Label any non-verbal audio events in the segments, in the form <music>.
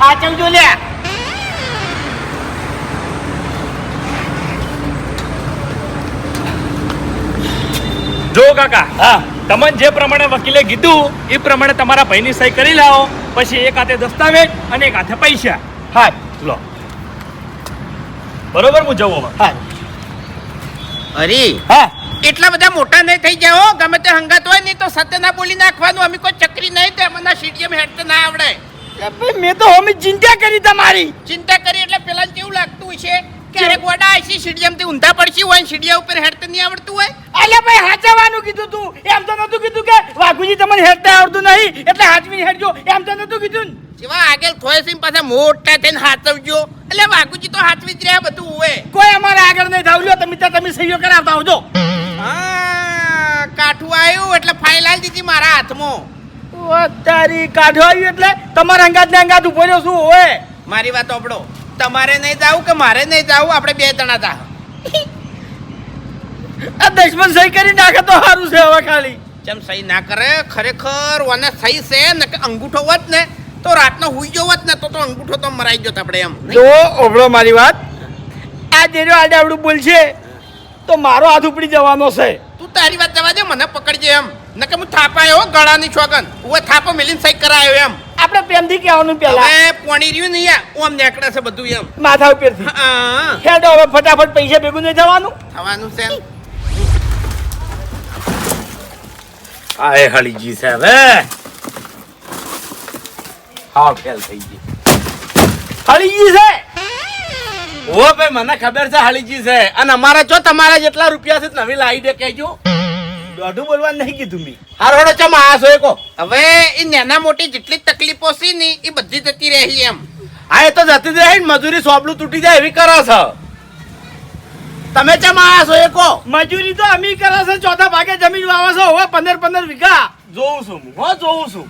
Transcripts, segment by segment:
આ ચમચો લ્યા જો કાકા હા. તમને જે પ્રમાણે વકીલે કીધું એ પ્રમાણે તમારા ભાઈની સહી કરી લાવો. પછી એક હાથે દસ્તાવેજ અને એક હાથે પૈસા. હા. લો. બરોબર હું જવું હવે. હા. અરે હા. એટલા બધા મોટા નહીં થઈ જાઓ ગમે તે હંગાત હોય નહીં તો સત્ય ના બોલી નાખવાનું. અમે કોઈ ચકરી નહીં તે મને સીડીએમ હેડતે ના આવડે મેં તો અમે ચિંતા કરી તમારી. ચિંતા કરી એટલે પેલા કેવું લાગતું છે ક્યારેક વડા આઈસી સીડીએમથી ઊંધા પડશી હોય સીડીયા ઉપર હેડતે નહીં આવડતું હોય? અલે ભાઈ હાચવાનું કીધું તું. એમ તો નતું કીધું કે વાઘુજી તમને હેડતા આવડતું નહીં. એટલે હાચવી હેડજો. એમ તો નતું કીધું જેવા આગળ છે પાછા મોટા થઈને હાચવજો. એટલે વાઘુજી તો હાચવી જ રહ્યા બધું હોય કોઈ અમારે આગળ નહીં થાવ. તમે ત્યાં તમે સહીઓ કરાવતા આવજો. હા કાઠું આવ્યું એટલે ફાઇલ આલ દીધી મારા હાથમાં. તારી કાઢો આવ્યું એટલે તમારા અંગાત ને અંગાત ઊભો રહ્યો શું હોય મારી વાત ઓપડો તમારે નહીં જાવું કે મારે નહીં જાવું? આપણે બે જણા તા. આ દશમન સહી કરી નાખે તો સારું છે હવે ખાલી. જેમ સહી ના કરે ખરેખર ઓને સહી છે ને કે અંગૂઠો હોત ને તો રાતનો હુઈ ગયો હોત ને તો તો અંગૂઠો તો મરાઈ ગયો આપણે એમ જો ઓબળો મારી વાત. આ જેરો આડે આવડું બોલશે તો મારો હાથ ઉપડી જવાનો છે. તું તારી વાત જવા દે મને પકડજે એમ. નકે હું થાપા હો ગળાની છોગન હું થાપો મિલિન સહી કરાયો એમ. આપણે પ્રેમથી કહેવાનું પેલા. હવે પોણી રહ્યું નહીં આ ઓમ નેકડા છે બધું એમ. માથા ઉપરથી. હા. હેડો હવે ફટાફટ પૈસા ભેગું નહીં થવાનું. થવાનું છે આય એ હળીજી સાહેબ હા ફેલ થઈ ગઈ. હળીજી છે? ઓ ભાઈ મને ખબર છે હળીજી છે. અને અમારે જો તમારા જેટલા રૂપિયા છે નવી લાવી દે કહેજો. દોઢું બોલવાનું નહીં કીધું મેં. હારોડો ચમ આ છો એકો હવે એ નાના મોટી જેટલી તકલીફો છે ને એ બધી જતી રહી એમ. હા એ તો જતી જ રહી મજૂરી સોબલું તૂટી જાય એવી કરો છો. તમે ચમ આ છો એકો મજૂરી તો અમી કરો છો ચોથા ભાગે જમીન વાવો છો હવે પંદર પંદર વીઘા. જોઉં છું હું હો જોઉં છું.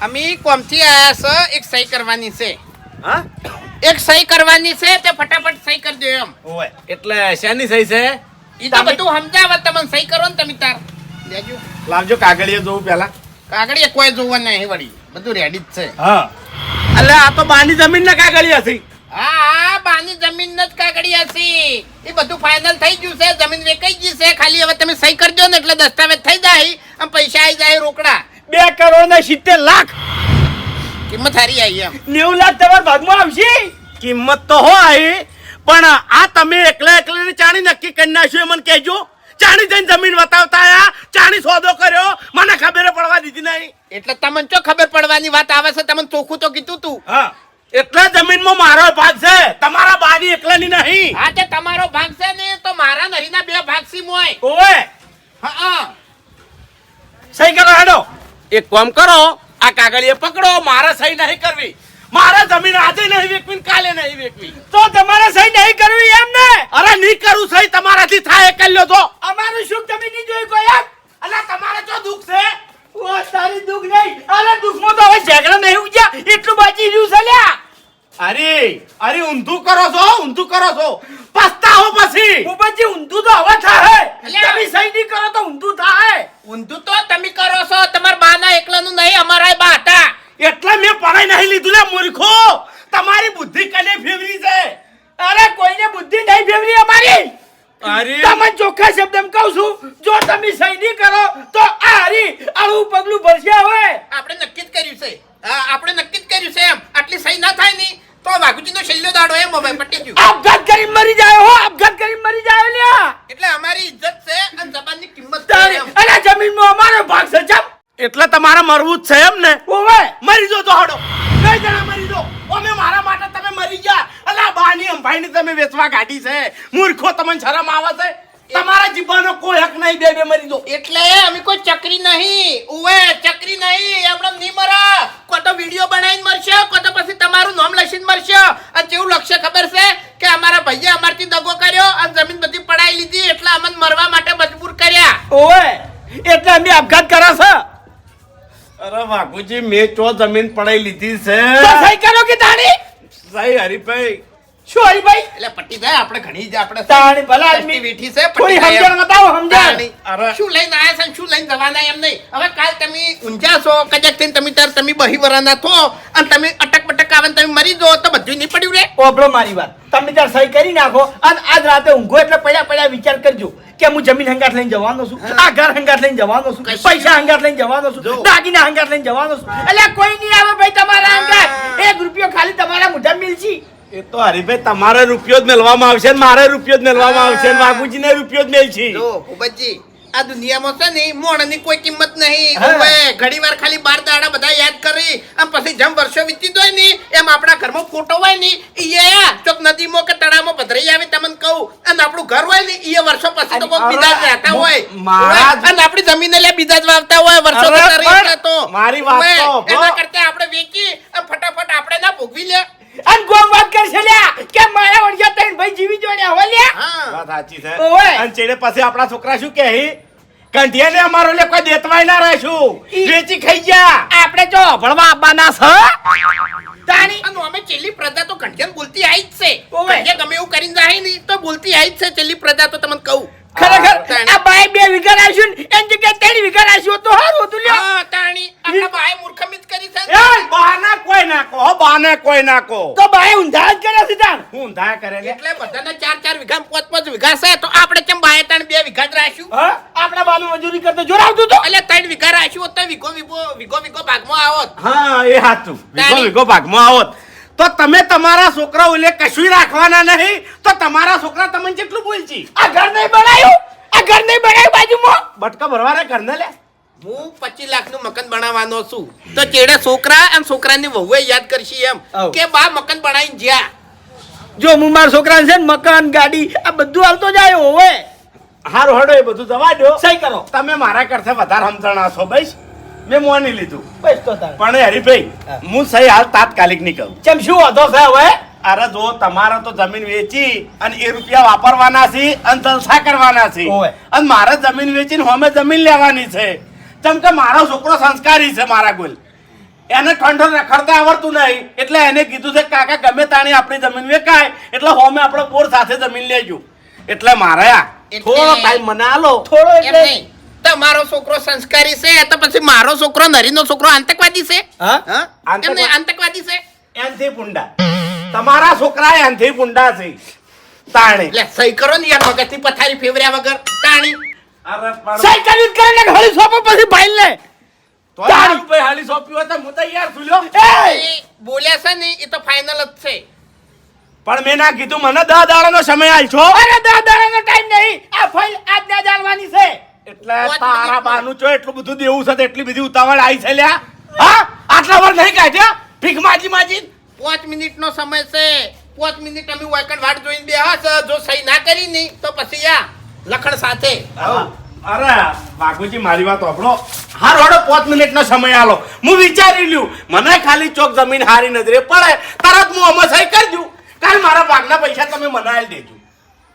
અમે કોમથી આયા છો એક સહી કરવાની છે. હા? એક સહી કરવાની છે તે ફટાફટ સહી કરજો એમ. ઓય એટલે શેની સહી છે? એ તો બધું સમજાવત તમને સહી કરો ને તમે તાર. દેજો લાવજો કાગળિયા જોઉં પેલા કાગળિયા કોઈ જોવા નહીં વળી. બધું રેડી જ છે. હા. એટલે આ તો બાની જમીન ના કાગળિયા છે. હા હા બાની જમીન જ કાગળિયા છે. એ બધું ફાઇનલ થઈ ગયું છે. જમીન વેચાઈ ગઈ છે. ખાલી હવે તમે સહી કરજો ને એટલે દસ્તાવેજ થઈ જાય. અને પૈસા આવી જાય રોકડા. બે કરોડ ને સિત્તેર લાખ. કિંમત હારી આવી એમ. નેવું લાખ તમારા ભાગમાં આવશે? કિંમત તો હોય. પણ આ તમે એકલા એકલાની ચાણી નક્કી કરી નાખ્યું એ મને કહેજો. ચાણી જઈને જમીન વતાવતા આયા ચાણી સોદો કર્યો. મને ખબર પડવા દીધી નહીં. એટલે તમને ચો ખબર પડવાની વાત આવે છે? તમને ચોખ્ખું તો કીધું તું. હા. એટલે જમીનમાં મારો ભાગ છે. તમારા બાની એકલાની નહીં. હા તે તમારો ભાગ છે ને તો મારા નરીના બે ભાગ સી મોય ઓય હા હા. સહી કરો હેડો. એક કામ કરો આ કાગળીએ પકડો મારે સહી નહીં કરવી. મારે જમીન આજે નહીં વેચવી કાલે નહીં વેચવી. તો તમારે સહી નહીં કરવી એમ ને? અરે નહીં કરું સહી તમારાથી થાય એ કરી લ્યો તો. અમારું શું જમીન નહીં જોઈ કોઈ એમ? અલા તમારે જો દુઃખ છે. ઓ તારી દુઃખ નહીં. અરે દુઃખમાં તો હવે ઝઘડા નહીં ઉગ્યા. એટલું બાજી રહ્યું છે લ્યા. અરે અરે ઊંધું કરો છો ઊંધું કરો છો. પસ્તાવો પછી. ઉપરથી ઊંધું તો હવે થાય. તમે સહી નહીં કરો તો ઊંધું થાય. ઊંધું તો તમે કરો છો તમારા બાના એકલાનું નહીં અમારા બા હતા એટલે મેં પડાઈ નહીં લીધું લે મૂર્ખો તમારી બુદ્ધિ કને ફેવરી છે અરે કોઈને બુદ્ધિ નહીં ફેવરી અમારી અરે તમને ચોખ્ખા શબ્દમાં કહું છું જો તમે સહી નહીં કરો તો આ હરી આવું પગલું ભરશે હવે આપણે નક્કી જ કર્યું છે હા, આપણે નક્કી જ કર્યું છે એમ આટલી સહી ના થાયની તો વાઘુજીનો છેલ્લો દાડો એમ હવે પટી ગયું આપઘાત કરી મરી જાય હો આપઘાત કરી મરી જાય લ્યા એટલે અમારી ઇજ્જત છે અને જબાનની કિંમત છે તારી એમ. અરે જમીનમાં અમારો ભાગ છે જમ એટલે તમારે મરવું જ છે એમ ને? ઓવે! મરી જો તો હડો. કઈ જણા મરી જો અમે મારા માટે તમે મરી ગયા. અલા બાની અંભાઈની તમે વેચવા કાઢી છે. મૂર્ખો તમને શરમ આવે છે? તમારા જીવવાનો કોઈ હક નહીં બે બે મરી જો એટલે અમે કોઈ ચકરી નહીં. ઉવે ચકરી નહીં. એમણે નહીં મરા. કો તો વીડિયો બનાવીને મરશે કો તો પછી તમારું નામ લખીને મરશે. અને જેવું લક્ષ્ય ખબર છે કે અમારા ભાઈએ અમારથી દગો કર્યો અને જમીન બધી પડાઈ લીધી એટલે અમને મરવા માટે મજબૂર કર્યા. ઓવે! એટલે અમે આપઘાત કરે વાઘુજી મેં ચો જમીન પડાઈ લીધી છે? સહી કરો કે તાણી? સહી હરીભાઈ શું ભાઈ? એટલે પટ્ટી જાય આપણે ઘણી જ આપણે તાણી ભલા આદમી વીઠી છે થોડી સમજણ બતાવો સમજણ? અરે. શું લઈને આયા છે શું લઈને જવાના એમ નહીં. હવે કાલ તમે ઊંઝા છો કદાચ થઈને તમે તાર તમે બહી વરાના થો અને તમે અટક બટક આવે તમે મરી જો તો બધું નહીં પડ્યું રે. ઓબળો મારી વાત. તમે તાર સહી કરી નાખો અને આજ રાતે ઊંઘો એટલે પડ્યા પડ્યા વિચાર કરજો કે હું જમીન હંગાટ લઈને જવાનો છું આ ઘર હંગાટ લઈને જવાનો છું પૈસા હંગાટ લઈને જવાનો છું. દાગીના હંગાટ લઈને જવાનો છું. એટલે કોઈ નહીં આવે ભાઈ તમારા હંગાટ એક રૂપિયો ખાલી તમારા મોઢા મિલશી. એ તો હરીભાઈ તમારે રૂપિયો જ મેળવામાં આવશે ને મારે રૂપિયો જ મેળવામાં આવશે ને બાપુજીને રૂપિયો જ મેળશે જો ભૂપતજી આ દુનિયામાં છે ને મોણની કોઈ કિંમત નહીં. હા. ઓવે, ઘણીવાર ખાલી બાર દાડા બધા યાદ કરી આમ પછી જેમ વર્ષો વીતી જાય ને એમ આપણા ઘરમાં ફોટો હોય ને એ ચોક નદીમાં કે તળાવમાં પધરાઈ આવે તમને કહું. અને આપણું ઘર હોય ને એ વર્ષો પછી તો કોઈ બીજા રહેતા હોય. અને આપણી જમીન લે બીજા જ વાવતા હોય વર્ષો એટલે તો. મારી વાત તો એના કરતા આપણે વેચી અને ફટાફટ આપણે ના ભોગવી લે. અને ગોમ વાત કરશે લ્યા કે મારા વડિયા ત્રણ ભાઈ જીવી જોડ્યા હોય લ્યા. હા. વાત સાચી છે. ઓવે. અને ચેડે પછી આપણા છોકરા શું કહે કંઠિયાને અમારો લે કોઈ દેતવાય ના રહેશું વેચી ખાઈ ગયા. આપણે જો ભણવા આવવાના છે તાણી. અને અમે ચેલી પ્રજા તો ઘંટિયાને બોલતી આવી જ છે. ઓવે. કે ગમે એવું કરીને જાય ને તો બોલતી આવી જ છે ચેલી પ્રજા તો તમને કહું. ખરેખર આ બાય બે વીઘા રાખ્યું એની જગ્યાએ ત્રણ વીઘા રાખ્યું તો સારું હતું લ્યો. હા, તાણી. આપણા બાએ મૂર્ખમિત કરી છે એ બહાના કોઈ નાખો હો બહાના કોઈ નાખો. તો બાય ઊંધા જ કરે હું ધાય કરે એટલે બધાને ચાર ચાર વીઘા પાંચ પાંચ વીઘા છે તો આપણે કેમ બાય ત્રણ બે વીઘા જ રાખ્યું? હા? આપણા બાનું મજૂરી કરતો જોરાવતું તો એટલે ત્રણ વીઘા રાખ્યું તો વીઘો વીઘો વિગો વીઘો ભાગમાં આવોત. હા એ વીઘો તાણી. વીઘો ભાગમાં આવોત. તો તમે તમારા છોકરાઓ લે કશું રાખવાના નહીં. તો તમારા છોકરા તમને કેટલું બોલજી આ ઘર નહીં બનાવ્યું આ ઘર નહીં બનાવ્યું બાજુમાં? બટકા ભરવાના ઘરને લે. હું પચીસ લાખનું મકાન બનાવવાનો છું. તો ચેડે છોકરા અને છોકરાની વહુએ યાદ કરશી એમ કે બા મકાન બનાવીને જ્યાં. જો હું મારા છોકરાને છે ને મકાન ગાડી આ બધું હાલતો જાય હોવે. હારો હડો એ બધું જવા દો સહી કરો. તમે મારા કરતા વધારે સમજણા છો ભાઈ મેં મોની લીધું. બસ તો તાર. પણ હરીભાઈ હું. સહી હાલ તાત્કાલિક નહીં કહું ચમ શું વાંધો છે હવે? અરે જો તમારે તો જમીન વેચી અને એ રૂપિયા વાપરવાના છે અને જલસા કરવાના છે. અને મારે જમીન વેચીને હોમે જમીન લેવાની છે. ચમ કે મારો છોકરો સંસ્કારી છે મારા ગુલ. એને ઠંડો રખડતા આવડતું નહીં. એટલે એને કીધું છે કાકા ગમે તાણી આપણી જમીન વેચાય એટલે હોમે આપણે બોર સાથે જમીન લેજો. એટલે મારે થોડો ટાઈમ મને આલો. થોડો એટલે નહીં. તમારો છોકરો સંસ્કારી છે તો પછી મારો છોકરો નરીનો છોકરો આતંકવાદી છે? હા? હા? આતંકવાદી? છે? એનથી પુંડા. તમારા છોકરા એનથી પુંડા છે. તાણી. લે સહી કરો ને યાર મગજની પથારી ફેવર્યા વગર. તાણી. પણ- સહી કરી કરે ને હળી સોંપો પછી ભાઈ લે તો ભાઈ હાલી સોંપ્યું તો હું તૈયાર છું લ્યો. એ! એ બોલ્યા છે ને એ તો ફાઇનલ જ છે. પણ મેં ના કીધું મને દસ દાડાનો સમય આલશો અરે દસ દાડાનો ટાઈમ નહીં. આ ફાઇલ આજ ના જાણવાની છે. એટલે તારા. બાનું ચો એટલું બધું દેવું છે એટલી બધી ઉતાવળ આવી છે લ્યા. હા? આટલા વાર નહીં કાઢ્યા ભીખ માજી માજી. પાંચ મિનિટ નો સમય છે. પાંચ મિનિટ અમે વાયકણ વાટ જોઈને બેહા છે. જો સહી ના કરી નહીં તો પછી યા લખણ સાથે. અરે બાપુજી મારી વાત આપણો હાર રોડો પાંચ મિનિટ નો સમય આલો. હું વિચારી લ્યું મને ખાલી ચોક જમીન હારી નજરે પડે. તરત હું આમાં સહી કરી દઉં. કાલ મારા ભાગના પૈસા તમે મને આલી દેજો.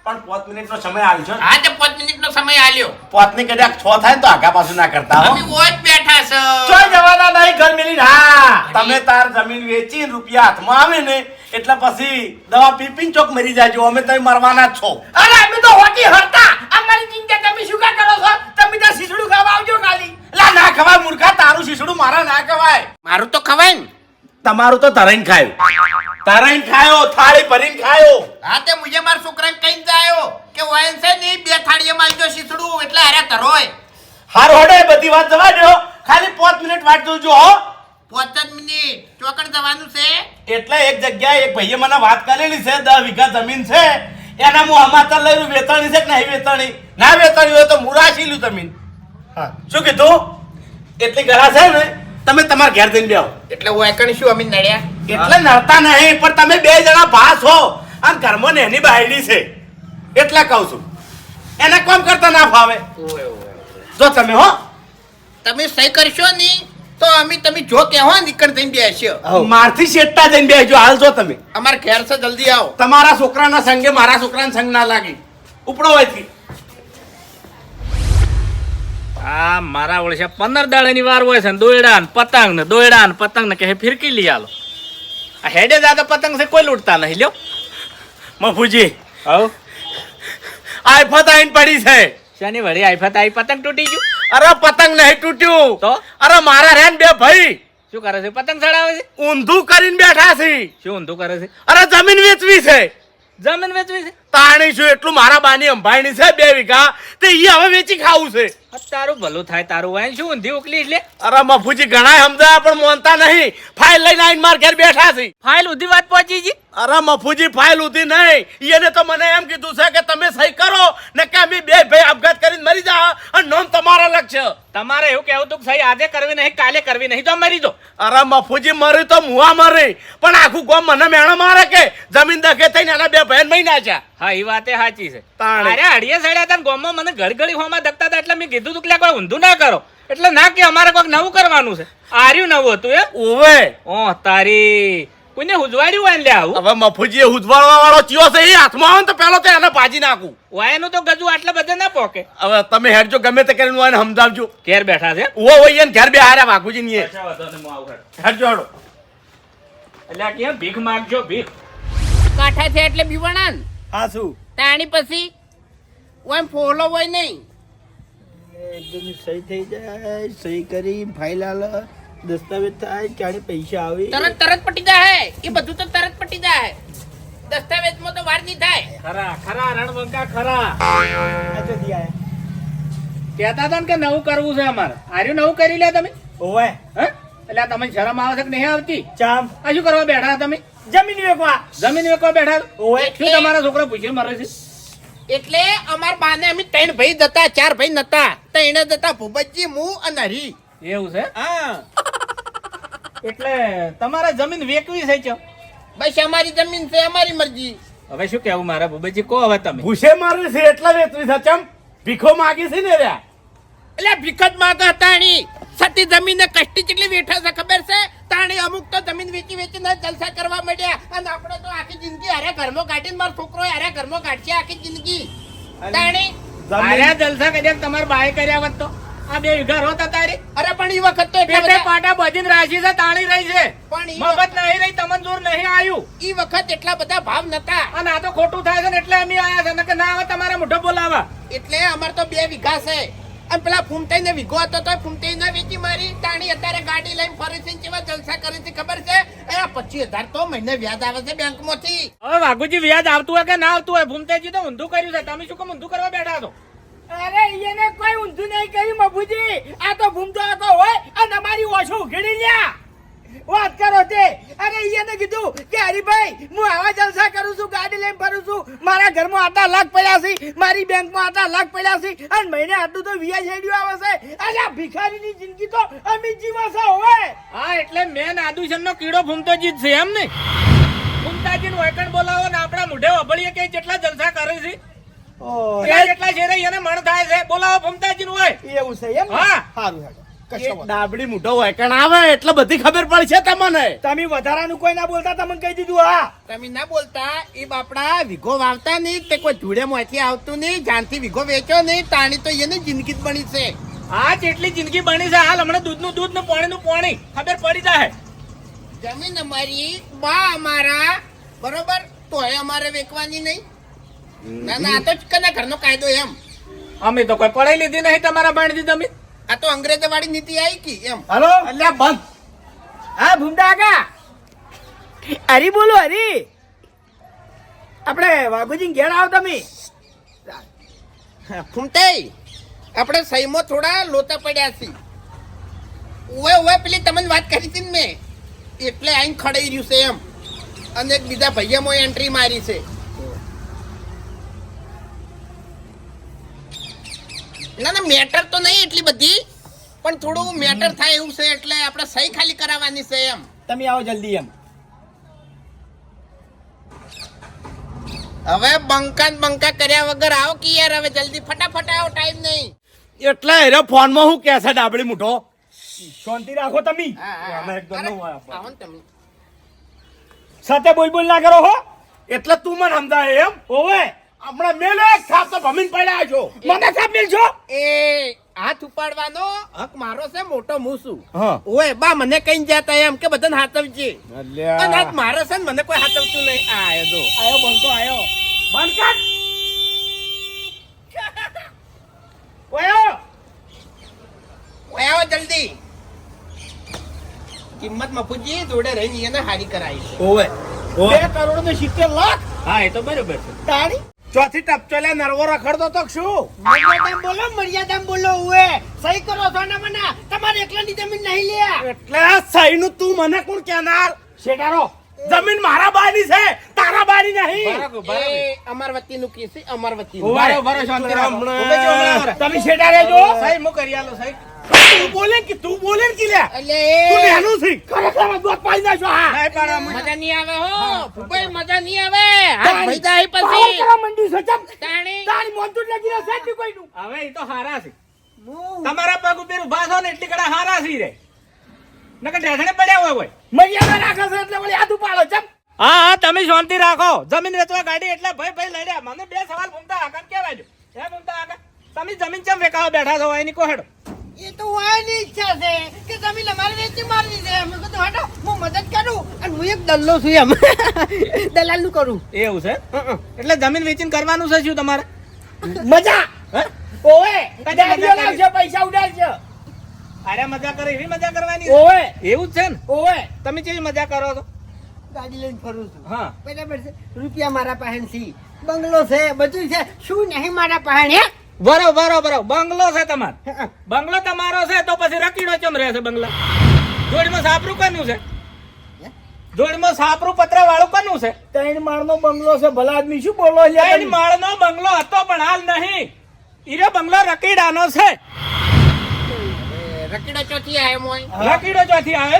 પણ પાંચ મિનિટ નો સમય આલશો હા તે પાંચ મિનિટ નો સમય આલ્યો પાંચની કદાચ છ થાય તો આગા પાછું ના કરતા હો. અમે વોચ બેઠા છે. ચોય જવાના નહીં ઘર મિલી હા. તમે તાર જમીન વેચી રૂપિયા હાથમાં આવે ને એટલે પછી દવા પીપીન ચોક મરી જાજો. અમે તમે મરવાના જ છો. અરે અમે તો હોટી હરતા. અમારી ચિંતા તમે શું કા કરો છો? તમે ત્યાં શીશડું ખાવા આવજો ખાલી. લા ના ખવાય મૂર્ખા તારું શીશડું મારા ના ખવાય. મારું તો ખવાય ને. તમારું તો તરાઈને ખાયું. તરાઈને ખાયો થાળી ભરીને ખાયો. હા તે મુજે માર છોકરાને કઈ જાયો કે વાયન છે ને બે થાળીએ માલજો શીસડું એટલે હારે તરોય હાર હોડે બધી વાત જવા દો ખાલી પાંચ મિનિટ વાટ જોજો હો. પાંચ જ મિનિટ. ચોકડ જવાનું છે? એટલે એક જગ્યાએ એક ભાઈએ મને વાત કરેલી છે દસ વીઘા જમીન છે. એના હું અમાતર લઈ રહ્યું વેચાણી છે કે નહીં વેતણી ના વેચાણી હોય તો મુરાશી લ્યું જમીન. શું કીધું? એટલી ગળા છે ને તમે તમારા ઘેર જઈને બેહો. એટલે વાયકણ શું અમે નડ્યા? એટલે નડતા નહીં પણ તમે બે જણા ભાસ હો. અને ઘરમાં એની બાયડી છે. એટલે કહું છું. એને કોમ કરતા ના ફાવે. જો તમે હો. તમે સહી કરશો નહીં તો અમે તમે જો કે હો નીકળ થઈને બેસ્યો. મારથી શેઠતા જઈને બેસજો હાલ જો તમે. અમારે ઘેર છે જલ્દી આવો. તમારા છોકરાના સંગે મારા છોકરાના સંગ ના લાગી. ઉપડો હોયથી આ મારા વળશે પંદર દાડાની વાર હોય છે ને દોયડા ને પતંગ ને દોયડા ને પતંગ ને કે ફિરકી લઈ આલો. આ હેડે દાદા પતંગ છે કોઈ લૂંટતા નહીં લ્યો. મફુજી આવ. આઈફત આઈન પડી છે. શેની વળી આઈફત આઈ પતંગ તૂટી ગયું? અરે પતંગ નહીં તૂટ્યું. તો? અરે મારા રેન બે ભાઈ. શું કરે છે? પતંગ ચડાવે છે? ઊંધું કરીને બેઠા છે. શું ઊંધું કરે છે? અરે જમીન વેચવી છે. જમીન વેચવી છે? તાણી છું એટલું મારા બાની અંબાણી છે બે વીઘા. તે ઈ હવે વેચી ખાવું છે. તારું ભલું થાય તારું વાય શું ઊંધી ઉકલી એટલે અરે મફુજી ઘણા સમજાય પણ મોનતા નહીં. ફાઇલ લઈને આઈને માર ઘેર બેઠા છે. ફાઇલ ઉધી વાત પહોંચી જી? અરે મફુજી ફાઇલ ઉધી નહીં. ઈને તો મને એમ કીધું છે કે તમે સહી કરો ને કે અમે બે ભાઈ આપઘાત કરીને મરી જા અને નોમ તમારા લક્ષ્ય. તમારે એવું કેવું તું કે સહી આજે કરવી નહીં કાલે કરવી નહીં તો મરી દો અરે મફુજી મરી તો મુવા મરી. પણ આખું ગોમ મને મેણો મારે કે જમીન દખે થઈને એના બે બહેન મહિના છે હા એ વાતે સાચી છે. અરે અડીએ સડ્યા હતા ગોમમાં મને ગડગડી હોમાં ધકતા હતા એટલે મેં કીધું તું કે કોઈ ઊંધું ના કરો. એટલે ના કે અમારે કોઈક નવું કરવાનું છે. આર્યું નવું હતું એ ઓવે ઓ તારી. કોઈને હુજવાડ્યું હોય લે આવું? હવે મફુજીએ હુજવાડવા વાળો ચિયો છે એ હાથમાં આવે તો પેલો તો એને ભાજી નાખું. વાયનું તો ગજુ આટલા બધા ના પોકે. હવે તમે હેડજો ગમે તે કરીને એને સમજાવજો. ઘેર બેઠા છે? ઓ હોય એને ઘેર બે હારે વાઘુજી ની હેડજો હેડો. એટલે આ કેમ ભીખ માગજો ભીખ? કાંઠા છે એટલે બીવાણા હા શું? તાણી પછી ઓય ફોલો હોય નહીં. એકદમ સહી થઈ જાય સહી કરી ફાઇલ આલ દસ્તાવેજ થાય ત્યારે પૈસા આવે. તરત તરત પટી જાય એ બધું તો તરત પટી જાય દસ્તાવેજમાં તો વાર નહીં થાય. ખરા ખરા રણવંકા ખરા. આ કહેતા હતા કે નવું કરવું છે અમારે. આર્યું નવું કરી લે તમે. ઓવે હે? એટલે આ તમને શરમ આવે છે કે નહીં આવતી? ચામ આ શું કરવા બેઠા તમે? જમીન વેકવા. જમીન વેકવા બેઠા? ઓય. શું તમારા છોકરા પૂછ્યું મારે છે? એટલે અમાર બાને અમે ત્રણ ભાઈ જતા ચાર ભાઈ નતા. ત્રણે જતા ભૂપતજી મુ અને હરી. એવું છે? હા. એટલે તમારે જમીન વેકવી છે ચો? બસ અમારી જમીન છે અમારી મરજી. હવે શું કેવું મારા ભૂપતજી? કહો હવે તમે. ભૂસે મારી છે એટલા વેચવી છે. ચમ ભીખો માગી છે ને રહ્યા એટલે ભીખત માગા હતા એની. સતી જમીને કષ્ટી કેટલી વેઠા છે ખબર છે? તાણી અમુક તો જમીન વેચી વેચીને જલસા કરવા માંડ્યા. અને આપણે તો આખી જિંદગી હારે ઘરમાં કાઢીને મારો છોકરો હારે ઘરમાં કાઢશે આખી જિંદગી. તાણી? આર્યા જલસા કર્યા તમારે બાય કર્યા વત તો? આ બે ઘર હોતા તારી? અરે પણ એ વખત તો એટલે પાટા બધીને રાશી છે તાણી રહી છે. પણ મફત નહીં રહી તમને જોર નહીં આવ્યું ઈ વખત એટલા બધા ભાવ નતા. અને આ તો ખોટું થાય છે ને એટલે અમે આયા છે ના આવે તમારે મોઢો બોલાવા. એટલે અમાર તો બે વીઘા છે. અને પેલા ફૂમતાઈ ને વીઘો હતો તો ફૂમતાઈ ને વેચી મારી. તાણી અત્યારે ગાડી લઈને ફરે છે કેવા જલસા કરે છે ખબર છે? એ પચીસ હજાર તો મહિને વ્યાજ આવે છે બેંકમાંથી હવે વાઘુજી વ્યાજ આવતું હોય કે ના આવતું હોય? ભૂમતેજી તો ઊંધું કર્યું છે. તમે શું કામ ઊંધું કરવા બેઠા છો? અરે એને કોઈ ઊંધું નહીં કર્યું મભુજી આ તો ભૂમતો હતો હોય. અને અમારી ઓછો ઉઘેડી લ્યા. વાત કરો તે. અરે એને કીધું કે હરીભાઈ હું આવા જલસા કરું છું ગાડી લઈને ફરું છું. મારા ઘરમાં આટલા લાખ પડ્યા છે. મારી બેંકમાં આટલા લાખ પડ્યા છે. અને મહિને આટલું તો વ્યાજ હેડ્યું આવે છે. અરે ભિખારીની જિંદગી તો અમી જીવા છે હોય હા એટલે મેન આદુશન નો કીડો ભૂમતોજી જીત છે એમ ને ભૂમતાજી નું વૈકણ બોલાવો ને આપણા મોઢે વબળીએ કે જેટલા જલસા કરે છે? એ જેટલા છે એને મણ થાય છે. બોલાવો ભૂમતાજી નું હોય એવું છે એમ? હા. સારું ડાબડી મોઢો વાયકણ આવે એટલે બધી ખબર પડશે તમને. તમે વધારાનું કોઈ ના બોલતા તમને કહી દીધું હા. તમે ના બોલતા એ બાપડા વીઘો વાવતા નહીં તે કોઈ ધૂળે માંથી આવતું નહીં જાનથી વિઘો વેચો નહીં તાણી તો એની જિંદગી જ બની છે. આ જેટલી જિંદગી બની છે હાલ હમણાં દૂધનું દૂધ ને પાણીનું પાણી ખબર પડી જાય. જમીન અમારી બા અમારા બરોબર? તોય અમારે વેચવાની નહીં. ના ના આ તો કના ઘરનો કાયદો એમ. અમે તો કોઈ પડાઈ લીધી નહીં તમારા બાણથી તમે આ તો અંગ્રેજો વાળી નીતિ આવી કી એમ. હલો? એટલે બંધ. હા ભૂમડા કા હરી બોલો હરી. આપણે વાઘુજી ઘેર આવો તમે. ફૂમતાઈ આપણે સહીમાં થોડા લોતા પડ્યા છે. ઓવે ઓવે પેલી તમને વાત કરી હતી ને મેં. એટલે આઈને ખડાઈ રહ્યું છે એમ. અને એક બીજા ભાઈયામાં એન્ટ્રી મારી છે. ના ના મેટર તો નહીં એટલી પણ થોડું મેટર થાય એવું છે એટલે આપણે સહી ખાલી કરાવવાની છે એમ. તમે આવો જલ્દી એમ. હવે બંકા બંકા કર્યા વગર આવો કે યાર હવે જલ્દી ફટાફટ આવો ટાઈમ નહીં. એટલે એરે ફોનમાં હું કે છે ડાબડી મૂઠો? શાંતિ રાખો તમે. હા, એકદમ નો આવો તમે. સાથે બોલ બોલ ના કરો હો. એટલે તું મને સમજાય એમ. ઓવે હમણાં મેલે એક થાપ તો ભમીન પડ્યા છો. મને સાહેબ મિલજો એ હાથ ઉપાડવાનો હક મારો છે મોટો હું હા. ઓય બા મને કઈ જતા એમ કે બધાને હાથવજે. અને હાથ મારો છે ને મને કોઈ હાથવતું નહીં. આયો જો. આયો બંકો આયો. બંધ કર. ઓયો <laughs> ઓય જલ્દી. કિંમત મફુજી જોડે રહીને એને હારી કરાવી છે. ઓવે બે કરોડ ને સિત્તેર લાખ? હા એ તો બરોબર છે. તાણી ચોથી ટપચો લે નરવો રખડતો તો શું? મર્યાદા બોલો મર્યાદા બોલો ઉએ સહી કરો છો ને મને? તમારે એકલાની જમીન નહીં લ્યા એટલે સહીનું તું મને કોણ કહેનાર? શેટારો જમીન મારા બાની છે તારા બાની નહીં. બરાબર બરાબર એ અમરવતી નું કેસ છે, અમર વતીનું. ઓવે. બરો બરો શાંતિ રામ. તમે ઉભે જો સહી હું કરી આલો સાહેબ તું બોલે કે તું બોલે કે લ્યા તું નેનું છે. ખરેખર દોત પાડી નાખો હા. નહીં પણ મજા નહીં આવે હો. ભૂપાઈ મજા નહીં આવે. હાથ તાણી. ભાઈ પછી. કરવા માંડ્યું છે તાણી. તારી મોનતું જ લગી રહેશે જ કોઈનું. હવે એ તો હારા છે. તમારા પગ ઉપર ઊભા છો ને એટલી કડા હારા છે રે. નકર ઢેસણે પડ્યા હોય હોય મર્યાદા રાખે છે એટલે વળી હાથ પાડો ચમ. હા હા તમે શાંતિ રાખો. જમીન વેચવા ગાડી એટલે ભાઈ ભાઈ લડ્યા. મને બે સવાલ ભૂમતા આકાન કેવાય જો હે ભૂમતા આકાન તમે જમીન ચમ વેકાવા બેઠા છો? એની કોહેડો. એ તો વાયની ઈચ્છા છે કે જમીન અમારે વેચી મારવી છે. મેં કીધું હટો હું મદદ કરું અને હું એક દલ્લો છું એમ. <laughs> દલાલ કરું. એવું છે? એટલે જમીન વેચીને કરવાનું છે શું તમારે? મજા! હે? ઓએ કદી ગાડીઓ મજા લાવશે પૈસા ઉડાડશે અરે મજા કરે એવી મજા કરવાની? છે? એવું જ છે ને? ઓએ તમે કેવી મજા કરો છો? ગાડી લઈને ફરું છું. હા. બરાબર છે. રૂપિયા મારા પાસે બંગલો છે બધું છે. શું નહીં મારા પાસે? વરો બરો બરો બંગલો છે તમારો બંગલો તમારો છે તો પછી રકીડો ચમ રહે છે બંગલા જોડમાં સાપરું કનું છે જોડમાં સાપરું પતરા વાળું કનું છે ત્રણ માળનો બંગલો છે ભલા આદમી શું બોલો ત્રણ? માળનો બંગલો હતો પણ હાલ નહીં ઈરો બંગલો રકીડાનો છે એ રકીડો ચોથી આવે મોય રકીડો ચોથી આવે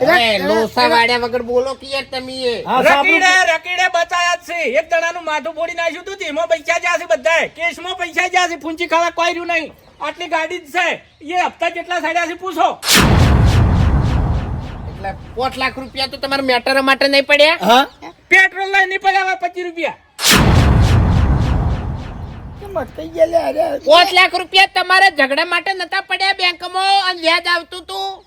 લોસા વાળ્યા વગર બોલો કે યાર તમે એ. હા, સાંભળું. રકીડે રકીડે બચાયા છે. એક જણાનું માથું ફોડી નાખ્યું હતું તેમાં પૈસા જ્યાં છે બધાય કેસમાં પૈસા જ્યાં છે. પૂંચી ખાવા કોઈ રહ્યું નહીં. આટલી ગાડી જ છે. એ હપ્તા કેટલા સાડ્યા છે પૂછો. એટલે પોત લાખ રૂપિયા તો તમારા મેટર માટે નહીં પડ્યા? હા. પેટ્રોલ લઈ નહીં પડ્યા પચીસ રૂપિયા. પાંચ લાખ રૂપિયા તમારે ઝઘડા માટે નતા પડ્યા બેંકમાં? અને વ્યાજ આવતું તું?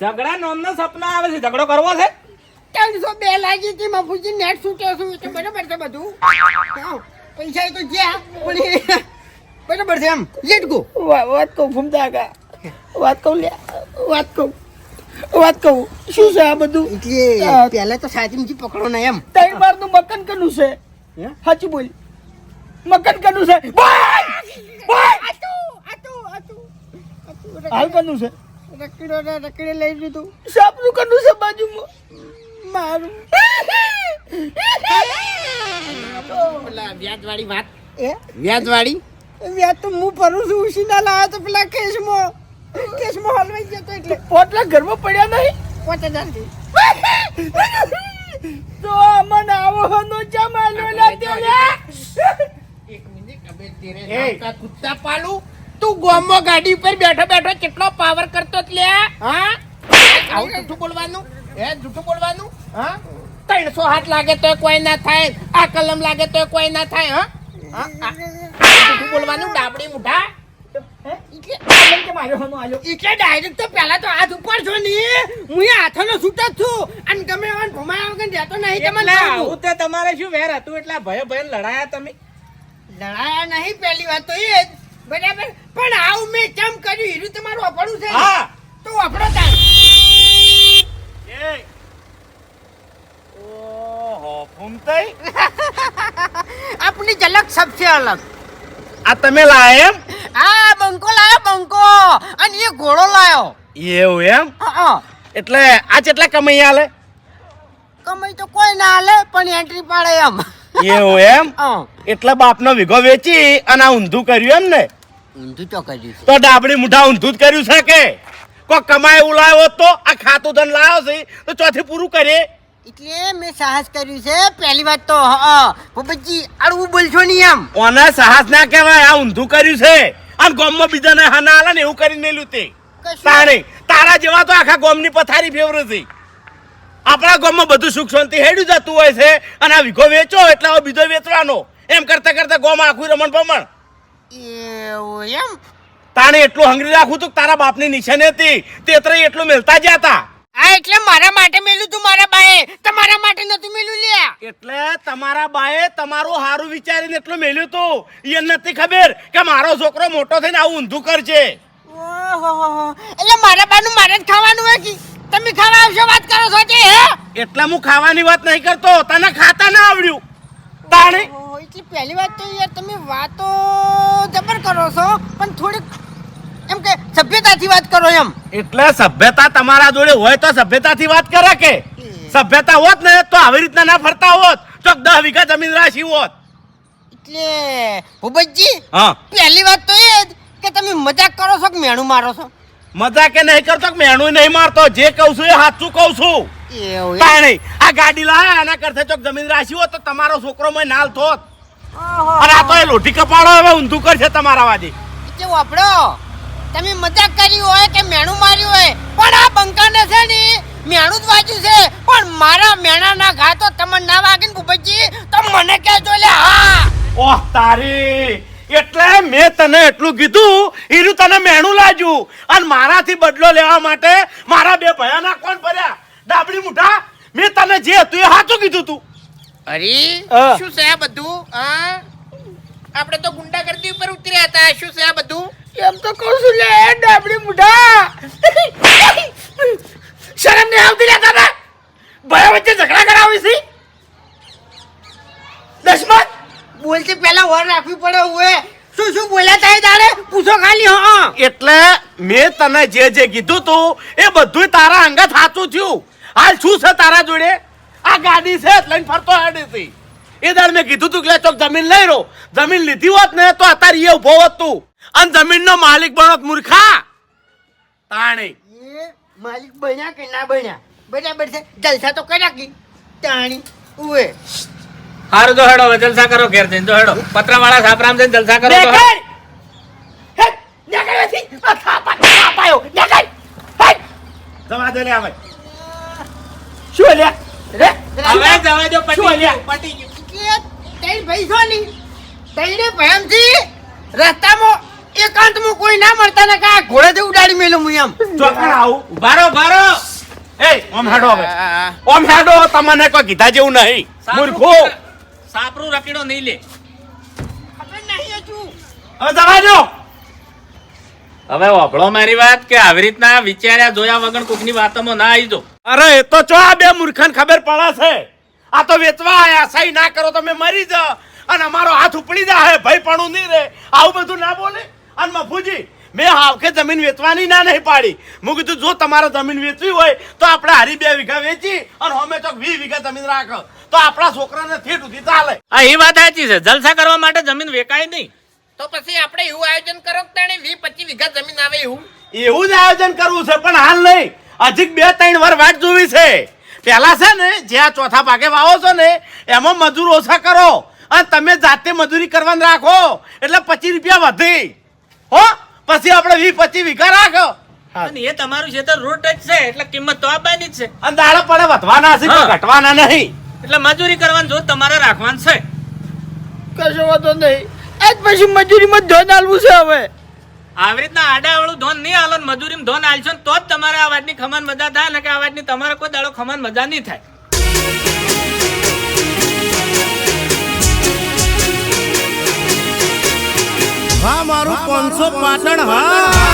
ઝઘડા નોમનો સપના આવે છે ઝઘડો કરવો છે? ત્રણસો બે લાગી હતી મફુજી નેટ છૂટ્યો છું. એટલે તો બરાબર છે બધું? પૈસા એ તો જ્યાં પણ એ બરાબર છે એમ. Let go. વાત કહું ફૂમતા કા વાત કહું લ્યા વાત કહું વાત કહું. શું છે આ બધું? એટલે પહેલા તો સાચી પકડો ને એમ. ત્રણ બારનું મકાન કનું છે? સાચું બોલ. મકાન કનું છે? બોલ! બોલ! હાલ કનું છે? રકડો ને રકડે લઈ લીધું. સાપનું કનું છે બાજુમાં? મારું. પેલા વ્યાજ વાત. એ? વ્યાજ વાળી વ્યાજ તો હું ભરું છું ઉશીના લાવ્યો તો પેલા કેસમાં કેસમાં હલવાઈ ગયો તો એટલે. પોટલા ઘરમાં પડ્યા નહીં? પોતે નથી તો અમને આવો હનો જમાલો લાગ્યો. એક મિનિટ અબે તેરે નામ કા કુત્તા પાલું તું ગોમમાં ગાડી ઉપર બેઠો બેઠો કેટલો પાવર કરતો લે હા? આવું જૂઠું બોલવાનું? હે જૂઠું બોલવાનું? હા? ત્રણસો હાથ લાગે તો કોઈ ના થાય આ કલમ લાગે તો કોઈ ના થાય હા? હા? જૂઠું બોલવાનું ડાબડી મુઠા. એટલે ડાયરેક્ટ તો પેલા તો હાથ ઉપર છો ને. હું એ હાથોનો છૂટ જ છું. અને તમે ભમાયા વગર રહેતો નહીં એટલે કહું. છું. તમારે શું વેર હતું? એટલે ભય ભય લડાયા તમે? લડાયા નહીં પહેલી વાત તો એ જ. બરાબર? પણ આવું મેં કેમ કર્યું? હીરું તમારું અપડું છે હા. તો અપડો તાર. ઓહો ફૂમતાઈ <laughs> આપની ઝલક સબસે અલગ. આ તમે લાયા એમ? આ બંકો લાયો બંકો. અને એ ઘોડો લાયો. એવું એમ? એટલે આ કેટલા કમાઈ આલે? કમાઈ તો કોઈ ના આલે પણ એન્ટ્રી પાડે એમ. એવું એમ? <laughs> એટલે બાપનો વિઘો વેચી અને આ ઊંધું કર્યું એમ ને ઊંધું તો કર્યું છે. તો ડાબડી મુઠા ઊંધું જ કર્યું છે કે? કોઈ કમાય ઉલાયો તો આ ખાતું ધન લાવ્યો છે તો ચોથી પૂરું કરે. એટલે મેં સાહસ કર્યું છે પહેલી વાત તો હા ભૂપતજી અડવું બોલશો નહીં એમ. ઓને સાહસ ના કહેવાય આ ઊંધું કર્યું છે. આમ ગામમાં બીજાને હાના આલે ને એવું કરીને મેલ્યું તે. તાણે. તારા જેવા તો આખા ગામની પથારી ફેવરે છે. આપણા ગામમાં બધું સુખ શાંતિ હેડ્યું જતું હોય છે અને આ વિઘો વેચો એટલે બીજો વેચવાનો. એમ કરતા કરતા ગામ આખું રમણ ભમણ એવું એમ? તાણે એટલું હંગરી રાખું તું તારા બાપની નિશાની હતી. તેતરે એટલું મેલતા જ હતા આ એટલે મારા માટે મેલું તું મારા બાએ. તમારા માટે નતું મેલું લ્યા એટલે તમારા બાએ તમારું હારું વિચારીને એટલું મેલ્યું તું. એ નથી ખબર કે મારો છોકરો મોટો થઈને આવું ઊંધું કરશે ઓહો મારા બાનું મારે જ ખાવાનું હોય કે તમે ખાવા આવશો વાત કરો છો કે હે? એટલે હું ખાવાની વાત નહીં કરતો. તને ખાતા ના આવડ્યું. તાણે? એટલે પહેલી વાત તો યાર તમે વાતો જબર કરો છો પણ થોડીક એમ કે સભ્યતાથી વાત કરો એમ. એટલે સભ્યતા તમારા જોડે હોય તો સભ્યતાથી વાત કરે કે? સભ્યતા હોત ને તો આવી રીતના ના ફરતા હોત. ચોક દસ વીઘા જમીન રાશી હોત. એટલે ભૂપતજી હા. પહેલી વાત તો એ જ કે તમે મજાક કરો છો કે મેણું મારો છો? મજા કે નહીં કરતો કે મેણું નહીં મારતો. જે કહું છું એ સાચું કહું છું. એવું આ ગાડી લાયા એના કરતા ચોક જમીન રાશી હોત તો તમારો છોકરો મેં નાલ થોત. અને આ તો એ લોઢી કપાળો હવે ઊંધું કરશે તમારા વાજી. કે વાપડો તમે મજાક કરી હોય કે મેણું માર્યું હોય પણ આ બંકાને છે ને મેણું જ વાંચ્યું છે. પણ મારા મેણા ના ઘા તો તમને ના વાગે ને ભૂપતજી તો મને કહેજો લે હા. ઓહ તારી. એટલે મેં તને એટલું કીધું એનું તને મેણું લાજ્યું અને મારાથી બદલો લેવા માટે મારા બે ભયાના કોણ ભર્યા ડાબડી મુઠા મેં તને જે હતું એ સાચું કીધું તું. અરે શું છે આ બધું? હા આપણે તો ગુંડાગર્દી ઉપર ઉતર્યા હતા. શું છે આ બધું? એમ તો કહું છું લે ડાબડી મુઢા. શરમ નહીં આવતી લે તને? ભયા વચ્ચે ઝઘડા કરાવી છે. દશમન બોલતી પહેલા વર રાખવી પડે હોય શું શું બોલ્યા તારે તારે? પૂછો ખાલી હા. એટલે મેં તને જે જે કીધું તું એ બધું તારા અંગત સાચું થયું. હાલ શું છે તારા જોડે? આ ગાડી છે લઈને ફરતો હેડી એ દાડ મેં કીધું તું કે ચોક જમીન લઈ રહો. જમીન લીધી હોત ને તો અત્યારે એ ઊભો હોત તું. અને જમીનનો માલિક બનોત મૂર્ખા. તાણે. માલિક બન્યા કે ના બન્યા? બરાબર છે. જલસા તો કર્યા કી તાણી ઉવે. હારું તો હેડો જલસા કરો ઘેર જઈને. તો હેડો પતરાવાળા સાપરામ જઈને જલસા કરો તો. નેકળ! નેકળ આ થાપા થાપ નેકળ! હેટ! જવા દે લે હવે. શું લે રે? હવે જવા દો પટી શું અલ્યા? ગયું, પટી ગયું. તઈ ભાઈ છો ની? તઈને ભયમથી રસ્તામાં એકાંતમાં કોઈ ના મળતા ને કા ઘોડેથી ઉડાડી મેલું હું એમ. ચોકણ આવું. ઊભા રહો, એ ઓમ હેડો હવે. ઓમ હેડો તમને કોઈ કીધા જેવું નહીં. મૂર્ખો. સાપરું રકીડો નહીં લે. ખબર નહીં હજુ. હવે જવા દો. હવે વાપળો મારી વાત કે આવી રીતના વિચાર્યા જોયા વગર કોકની વાતોમાં ના આવી જો અરે એ તો ચો આ બે મૂર્ખન ખબર પડે છે. આ તો વેચવા આયા સહી ના કરો તમે મરી જાઓ. અને અમારો હાથ ઉપડી જાય ભાઈ પણ નહીં રે આવું બધું ના બોલે? અને મફુજી મેં હાવખે જમીન વેચવાની ના નહીં પાડી. હું કીધું જો તમારે જમીન વેચવી હોય તો આપણે હારી બે વીઘા વેચી અને અમે ચોક વીસ વીઘા જમીન રાખો. તો આપણા છોકરાને ઠેઠ સુધી ચાલે. હા એ વાત સાચી છે. જલસા કરવા માટે જમીન વેકાય નહીં. તો પછી આપણે એવું આયોજન કરો કે વી પચીસ વીઘા જમીન આવે એવું? એવું જ આયોજન કરવું છે પણ હાલ નહીં. હજી બે ત્રણ વાર વાટ જોવી છે. પેલા છે ને જ્યાં ચોથા ભાગે વાવો છો ને એમાં મજૂર ઓછા કરો. અને તમે જાતે મજૂરી કરવાનું રાખો. એટલે પચીસ રૂપિયા વધે. હો? પછી આપણે વીસ પચીસ વીઘા રાખો. અને એ તમારું ખેતર રોડ જ છે એટલે કિંમત તો આપવાની જ છે. અને દાડો પડે વધવાના છે ઘટવાના નહીં. એટલે મજૂરી કરવાનું જો તમારે રાખવાનું છે. કશો વાંધો નહીં. આજ પછી મજૂરીમાં ધોન આલવું છે હવે. આવી રીતના આડાવાળું ધોન નહીં આલો મજૂરી ધોન હાલશો તો જ તમારે આ વાતની ખમણ મજા થાય ને કે આ વાતની તમારે કોઈ દાડો ખમણ મજા નહીં થાય. હા, મારું પાંચસો પાટણ, હા.